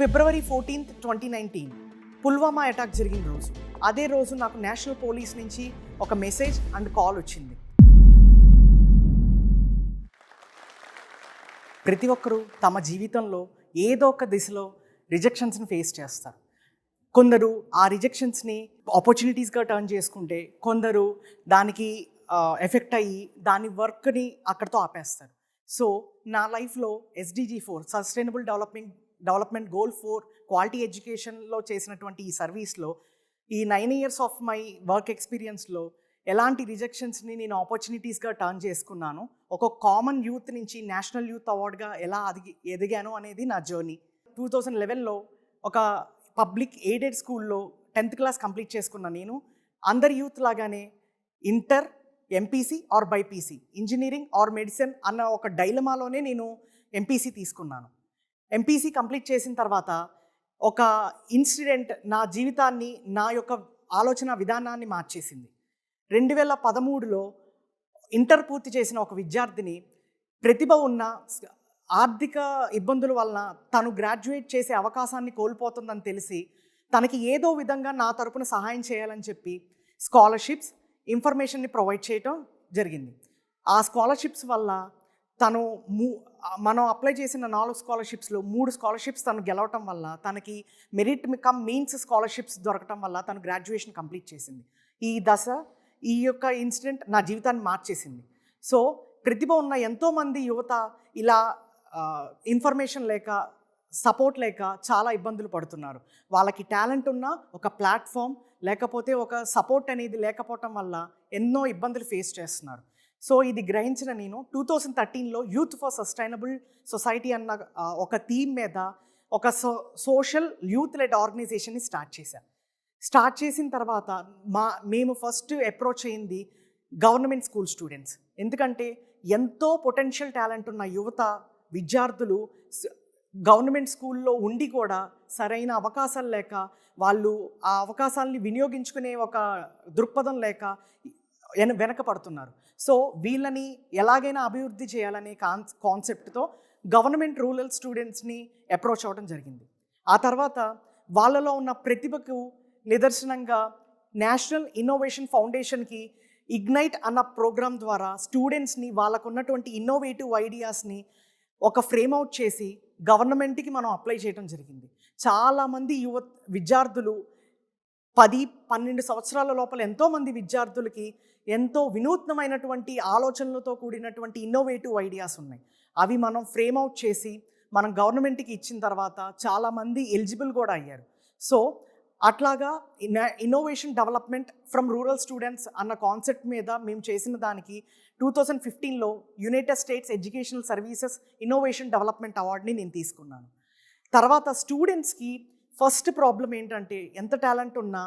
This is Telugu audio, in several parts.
February fourteenth twenty nineteen Pulwama attack జరిగిన రోజు. అదే రోజు నాకు నేషనల్ పోలీస్ నుంచి ఒక మెసేజ్ అండ్ కాల్ వచ్చింది. ప్రతి ఒక్కరూ తమ జీవితంలో ఏదో ఒక దిశలో రిజెక్షన్స్ని ఫేస్ చేస్తారు. కొందరు ఆ రిజెక్షన్స్ని ఆపర్చునిటీస్గా టర్న్ చేసుకుంటే కొందరు దానికి ఎఫెక్ట్ అయ్యి దాని వర్క్ని అక్కడితో ఆపేస్తారు. సో నా లైఫ్లో SDG four sustainable development development goal four quality ఎడ్యుకేషన్లో చేసినటువంటి ఈ సర్వీస్లో ఈ nine years of my work ఎక్స్పీరియన్స్లో ఎలాంటి రిజెక్షన్స్ని నేను ఆపర్చునిటీస్గా టర్న్ చేసుకున్నాను ఒక కామన్ యూత్ నుంచి నేషనల్ యూత్ అవార్డ్గా ఎలా అదిగి ఎదిగాను అనేది నా జర్నీ. టూ థౌజండ్ లెవెన్లో ఒక పబ్లిక్ ఎయిడెడ్ స్కూల్లో టెన్త్ క్లాస్ కంప్లీట్ చేసుకున్న నేను అందరి యూత్ లాగానే inter MPC or BiPC engineering or medicine అన్న ఒక డైలమాలోనే నేను ఎంపీసీ తీసుకున్నాను. ఎంపీసీ కంప్లీట్ చేసిన తర్వాత ఒక ఇన్సిడెంట్ నా జీవితాన్ని నా యొక్క ఆలోచన విధానాన్ని మార్చేసింది. రెండు వేల పదమూడులో ఇంటర్ పూర్తి చేసిన ఒక విద్యార్థిని ప్రతిభ ఉన్న ఆర్థిక ఇబ్బందుల వలన తను గ్రాడ్యుయేట్ చేసే అవకాశాన్ని కోల్పోతుందని తెలిసి తనకి ఏదో విధంగా నా తరపున సహాయం చేయాలని చెప్పి స్కాలర్షిప్స్ ఇన్ఫర్మేషన్ని ప్రొవైడ్ చేయటం జరిగింది. ఆ స్కాలర్షిప్స్ వల్ల తను మూ మనం అప్లై చేసిన నాలుగు స్కాలర్షిప్స్లో మూడు స్కాలర్షిప్స్ తను గెలవటం వల్ల తనకి మెరిట్ కమ్ మీన్స్ స్కాలర్షిప్స్ దొరకటం వల్ల తను గ్రాడ్యుయేషన్ కంప్లీట్ చేసింది. ఈ దశ ఈ యొక్క ఇన్సిడెంట్ నా జీవితాన్ని మార్చేసింది. సో ప్రతిభ ఉన్న ఎంతోమంది యువత ఇలా ఇన్ఫర్మేషన్ లేక సపోర్ట్ లేక చాలా ఇబ్బందులు పడుతున్నారు. వాళ్ళకి టాలెంట్ ఉన్న ఒక ప్లాట్ఫామ్ లేకపోతే ఒక సపోర్ట్ అనేది లేకపోవటం వల్ల ఎన్నో ఇబ్బందులు ఫేస్ చేస్తున్నారు. సో ఇది గ్రహించిన నేను టూ థౌజండ్ థర్టీన్లో యూత్ ఫర్ సస్టైనబుల్ సొసైటీ అన్న ఒక థీమ్ మీద ఒక సో సోషల్ యూత్ లెడ్ ఆర్గనైజేషన్ని స్టార్ట్ చేశాను స్టార్ట్ చేసిన తర్వాత మా మేము ఫస్ట్ అప్రోచ్ అయింది గవర్నమెంట్ స్కూల్ స్టూడెంట్స్. ఎందుకంటే ఎంతో పొటెన్షియల్ టాలెంట్ ఉన్న యువత విద్యార్థులు గవర్నమెంట్ స్కూల్లో ఉండి కూడా సరైన అవకాశాలు లేక వాళ్ళు ఆ అవకాశాలని వినియోగించుకునే ఒక దృక్పథం లేక వెన వెనకపడుతున్నారు. సో వీళ్ళని ఎలాగైనా అభివృద్ధి చేయాలనే కాన్ కాన్సెప్ట్తో గవర్నమెంట్ రూరల్ స్టూడెంట్స్ని అప్రోచ్ అవ్వడం జరిగింది. ఆ తర్వాత వాళ్ళలో ఉన్న ప్రతిభకు నిదర్శనంగా నేషనల్ ఇన్నోవేషన్ ఫౌండేషన్కి ఇగ్నైట్ అన్న ప్రోగ్రామ్ ద్వారా స్టూడెంట్స్ని వాళ్ళకు ఉన్నటువంటి ఇన్నోవేటివ్ ఐడియాస్ని ఒక ఫ్రేమ్ అవుట్ చేసి గవర్నమెంట్కి మనం అప్లై చేయడం జరిగింది. చాలామంది యువ విద్యార్థులు పది పన్నెండు సంవత్సరాల లోపల ఎంతోమంది విద్యార్థులకి ఎంతో వినూత్నమైనటువంటి ఆలోచనలతో కూడినటువంటి ఇన్నోవేటివ్ ఐడియాస్ ఉన్నాయి. అవి మనం ఫ్రేమ్ అవుట్ చేసి మనం గవర్నమెంట్కి ఇచ్చిన తర్వాత చాలామంది ఎలిజిబుల్ కూడా అయ్యారు. సో అట్లాగా innovation development from rural students అన్న కాన్సెప్ట్ మీద మేము చేసిన దానికి టూ థౌజండ్ ఫిఫ్టీన్లో United States educational services innovation development అవార్డుని నేను తీసుకున్నాను. తర్వాత స్టూడెంట్స్కి ఫస్ట్ ప్రాబ్లం ఏంటంటే ఎంత టాలెంట్ ఉన్నా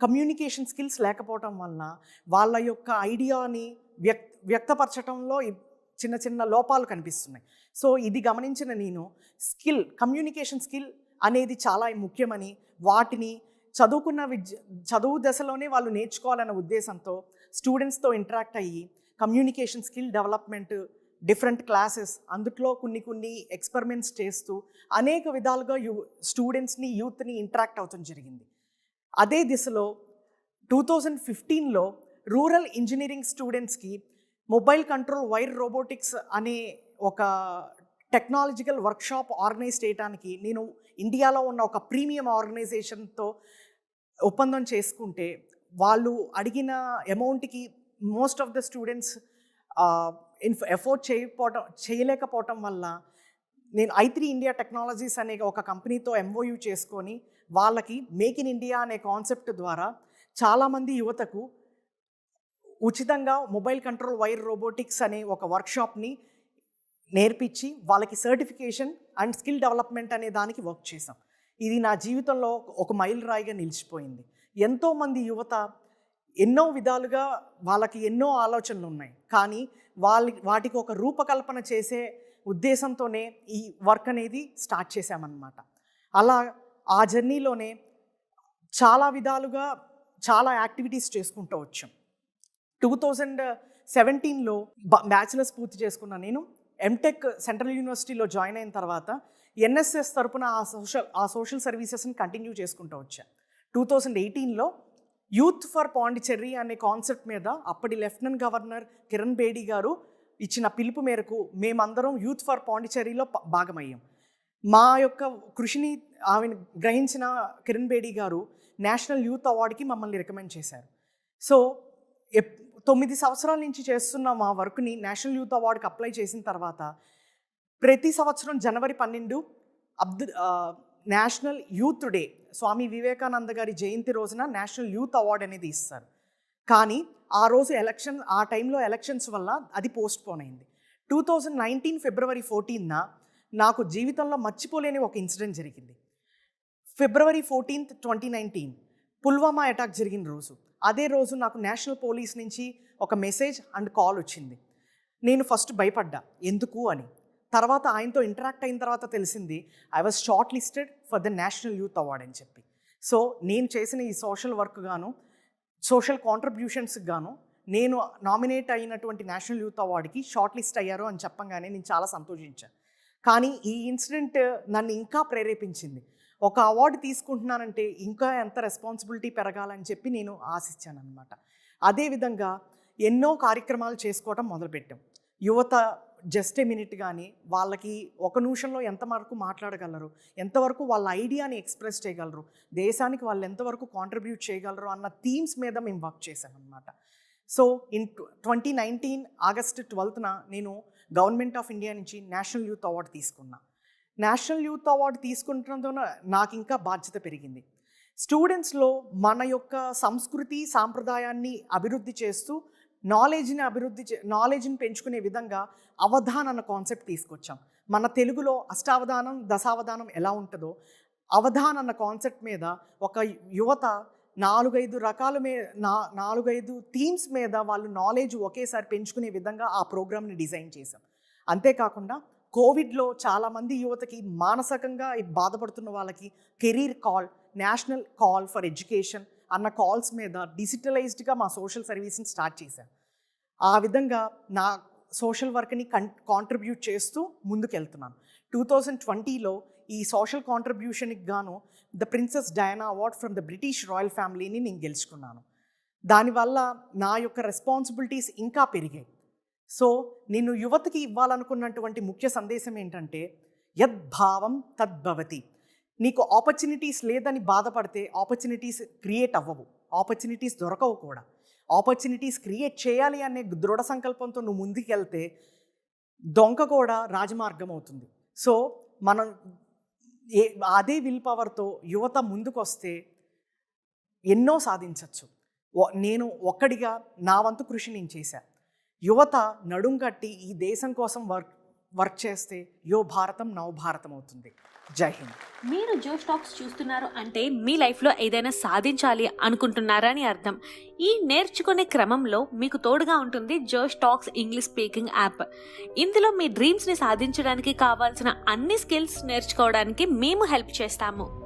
కమ్యూనికేషన్ స్కిల్స్ లేకపోవటం వలన వాళ్ళ యొక్క ఐడియాని వ్యక్ వ్యక్తపరచడంలో చిన్న చిన్న లోపాలు కనిపిస్తున్నాయి. సో ఇది గమనించిన నేను స్కిల్ కమ్యూనికేషన్ స్కిల్ అనేది చాలా ముఖ్యమని వాటిని చదువుకున్న విద్య చదువు దశలోనే వాళ్ళు నేర్చుకోవాలన్న ఉద్దేశంతో స్టూడెంట్స్తో ఇంటరాక్ట్ అయ్యి communication skill development different classes అందుట్లో కొన్ని కొన్ని ఎక్స్పెరిమెంట్స్ చేస్తూ అనేక విధాలుగా యూ స్టూడెంట్స్ని యూత్ని ఇంటరాక్ట్ అవటం జరిగింది. అదే దిశలో టూ థౌజండ్ ఫిఫ్టీన్లో రూరల్ ఇంజనీరింగ్ స్టూడెంట్స్కి మొబైల్ కంట్రోల్ వైర్ రోబోటిక్స్ అనే ఒక టెక్నాలజికల్ వర్క్షాప్ ఆర్గనైజ్ చేయడానికి నేను ఇండియాలో ఉన్న ఒక ప్రీమియం ఆర్గనైజేషన్తో ఒప్పందం చేసుకుంటే వాళ్ళు అడిగిన అమౌంట్కి most of the students afford చేయకపోవటం చేయలేకపోవటం వల్ల నేను ఐ త్రీ ఇండియా టెక్నాలజీస్ అనే ఒక కంపెనీతో ఎంఓయూ చేసుకొని వాళ్ళకి మేక్ ఇన్ ఇండియా అనే కాన్సెప్ట్ ద్వారా చాలామంది యువతకు ఉచితంగా మొబైల్ కంట్రోల్ వైర్ రోబోటిక్స్ అనే ఒక వర్క్షాప్ని నేర్పించి వాళ్ళకి సర్టిఫికేషన్ అండ్ స్కిల్ డెవలప్మెంట్ అనే దానికి వర్క్ చేశాం. ఇది నా జీవితంలో ఒక మైల్ రాయిగా నిలిచిపోయింది. ఎంతోమంది యువత ఎన్నో విధాలుగా వాళ్ళకి ఎన్నో ఆలోచనలు ఉన్నాయి. కానీ వాళ్ళ వాటికి ఒక రూపకల్పన చేసే ఉద్దేశంతోనే ఈ వర్క్ అనేది స్టార్ట్ చేశామన్నమాట. అలా ఆ జర్నీలోనే చాలా విధాలుగా చాలా యాక్టివిటీస్ చేసుకుంటూ వచ్చాం. టూ థౌజండ్ సెవెంటీన్లో బ్యాచిలర్స్ పూర్తి చేసుకున్న నేను ఎంటెక్ సెంట్రల్ యూనివర్సిటీలో జాయిన్ అయిన తర్వాత ఎన్ఎస్ఎస్ తరపున ఆ సోషల్ ఆ సోషల్ సర్వీసెస్ని కంటిన్యూ చేసుకుంటూ వచ్చా. టూ థౌజండ్ ఎయిటీన్లో యూత్ ఫర్ పాండిచెర్రీ అనే కాన్సెప్ట్ మీద అప్పటి లెఫ్టినెంట్ గవర్నర్ కిరణ్ బేడి గారు ఇచ్చిన పిలుపు మేరకు మేమందరం యూత్ ఫర్ పాండిచెర్రీలో భాగమయ్యాం. మా యొక్క కృషిని ఆమెను గ్రహించిన కిరణ్ బేడి గారు నేషనల్ యూత్ అవార్డుకి మమ్మల్ని రికమెండ్ చేశారు. సో ఎప్ తొమ్మిది సంవత్సరాల నుంచి చేస్తున్న మా వర్క్ని నేషనల్ యూత్ అవార్డుకి అప్లై చేసిన తర్వాత ప్రతి సంవత్సరం జనవరి పన్నెండు అబ్దు national youth day Swami Vivekananda గారి జయంతి రోజున నేషనల్ యూత్ అవార్డ్ అనేది ఇస్తారు. కానీ ఆ రోజు ఎలక్షన్ ఆ టైంలో ఎలక్షన్స్ వల్ల అది పోస్ట్ పోన్ అయింది. టూ థౌజండ్ నైన్టీన్ ఫిబ్రవరి ఫోర్టీన్న నాకు జీవితంలో మర్చిపోలేని ఒక ఇన్సిడెంట్ జరిగింది. February fourteenth twenty nineteen Pulwama attack జరిగిన రోజు. అదే రోజు నాకు నేషనల్ పోలీస్ నుంచి ఒక మెసేజ్ అండ్ కాల్ వచ్చింది. నేను ఫస్ట్ భయపడ్డా. ఎందుకు అని? తర్వాత ఆయనతో ఇంటరాక్ట్ అయిన తర్వాత తెలిసింది I was shortlisted for the national youth award అని చెప్పి. సో నేను చేసిన ఈ సోషల్ వర్క్ గాను సోషల్ కాంట్రిబ్యూషన్స్కి గాను నేను నామినేట్ అయినటువంటి నేషనల్ యూత్ అవార్డుకి షార్ట్ లిస్ట్ అయ్యారు అని చెప్పంగానే నేను చాలా సంతోషించాను కానీ ఈ ఇన్సిడెంట్ నన్ను ఇంకా ప్రేరేపించింది. ఒక అవార్డు తీసుకుంటున్నానంటే ఇంకా ఎంత రెస్పాన్సిబిలిటీ పెరగాలని చెప్పి నేను ఆశించాను అనమాట అదేవిధంగా ఎన్నో కార్యక్రమాలు చేసుకోవటం మొదలుపెట్టాం. యువత జస్ట్ ఏ మినిట్ కానీ వాళ్ళకి ఒక నిమిషంలో ఎంతవరకు మాట్లాడగలరు? ఎంతవరకు వాళ్ళ ఐడియాని ఎక్స్ప్రెస్ చేయగలరు? దేశానికి వాళ్ళు ఎంతవరకు కాంట్రిబ్యూట్ చేయగలరు? అన్న థీమ్స్ మీద మేము work చేశామన్నమాట. So in twenty nineteen August ట్వెల్త్న నేను గవర్నమెంట్ ఆఫ్ ఇండియా నుంచి నేషనల్ యూత్ అవార్డు తీసుకున్నా. నేషనల్ యూత్ అవార్డు తీసుకుంటంతో నాకు ఇంకా బాధ్యత పెరిగింది. స్టూడెంట్స్లో మన యొక్క సంస్కృతి సాంప్రదాయాన్ని అభివృద్ధి చేస్తూ నాలెడ్జ్ని అభివృద్ధి చే నాలెడ్జ్ని పెంచుకునే విధంగా అవధాన్ అన్న కాన్సెప్ట్ తీసుకొచ్చాం. మన తెలుగులో అష్టావధానం దశావధానం ఎలా ఉంటుందో అవధాన్ అన్న కాన్సెప్ట్ మీద ఒక యువత నాలుగైదు రకాల మీద నా నాలుగైదు థీమ్స్ మీద వాళ్ళు నాలెడ్జ్ ఒకేసారి పెంచుకునే విధంగా ఆ ప్రోగ్రామ్ని డిజైన్ చేశాం. అంతేకాకుండా కోవిడ్లో చాలామంది యువతకి మానసికంగా బాధపడుతున్న వాళ్ళకి career call national call for education అన్న కాల్స్ మీద డిజిటలైజ్డ్గా మా సోషల్ సర్వీస్ని స్టార్ట్ చేశాను. ఆ విధంగా నా సోషల్ వర్క్ని కన్ కాంట్రిబ్యూట్ చేస్తూ ముందుకెళ్తున్నాను. టూ థౌజండ్ ట్వంటీలో ఈ సోషల్ కాంట్రిబ్యూషన్కి గాను the princess Diana award from the British royal ఫ్యామిలీని నేను గెలుచుకున్నాను. దానివల్ల నా యొక్క రెస్పాన్సిబిలిటీస్ ఇంకా పెరిగాయి. సో నేను యువతకి ఇవ్వాలనుకున్నటువంటి ముఖ్య సందేశం ఏంటంటే యద్భావం తద్భవతి. నీకు ఆపర్చునిటీస్ లేదని బాధపడితే ఆపర్చునిటీస్ క్రియేట్ అవ్వవు. ఆపర్చునిటీస్ దొరకవు కూడా. ఆపర్చునిటీస్ క్రియేట్ చేయాలి అనే దృఢ సంకల్పంతో నువ్వు ముందుకెళ్తే దొంగ కూడా రాజమార్గం అవుతుంది. సో మనం ఏ అదే విల్ పవర్తో యువత ముందుకొస్తే ఎన్నో సాధించవచ్చు నేను ఒక్కడిగా నా వంతు కృషి నేను చేశా. యువత నడుం కట్టి ఈ దేశం కోసం వర్క్ వర్క్ చేస్తే యో భారతం నవ భారతం అవుతుంది. జై హింద్. మీరు జోష్ టాక్స్ చూస్తున్నారు అంటే మీ లైఫ్లో ఏదైనా సాధించాలి అనుకుంటున్నారా అని అర్థం. ఈ నేర్చుకునే క్రమంలో మీకు తోడుగా ఉంటుంది జోష్ టాక్స్ ఇంగ్లీష్ స్పీకింగ్ యాప్. ఇందులో మీ డ్రీమ్స్ని సాధించడానికి కావాల్సిన అన్ని స్కిల్స్ నేర్చుకోవడానికి మేము హెల్ప్ చేస్తాము.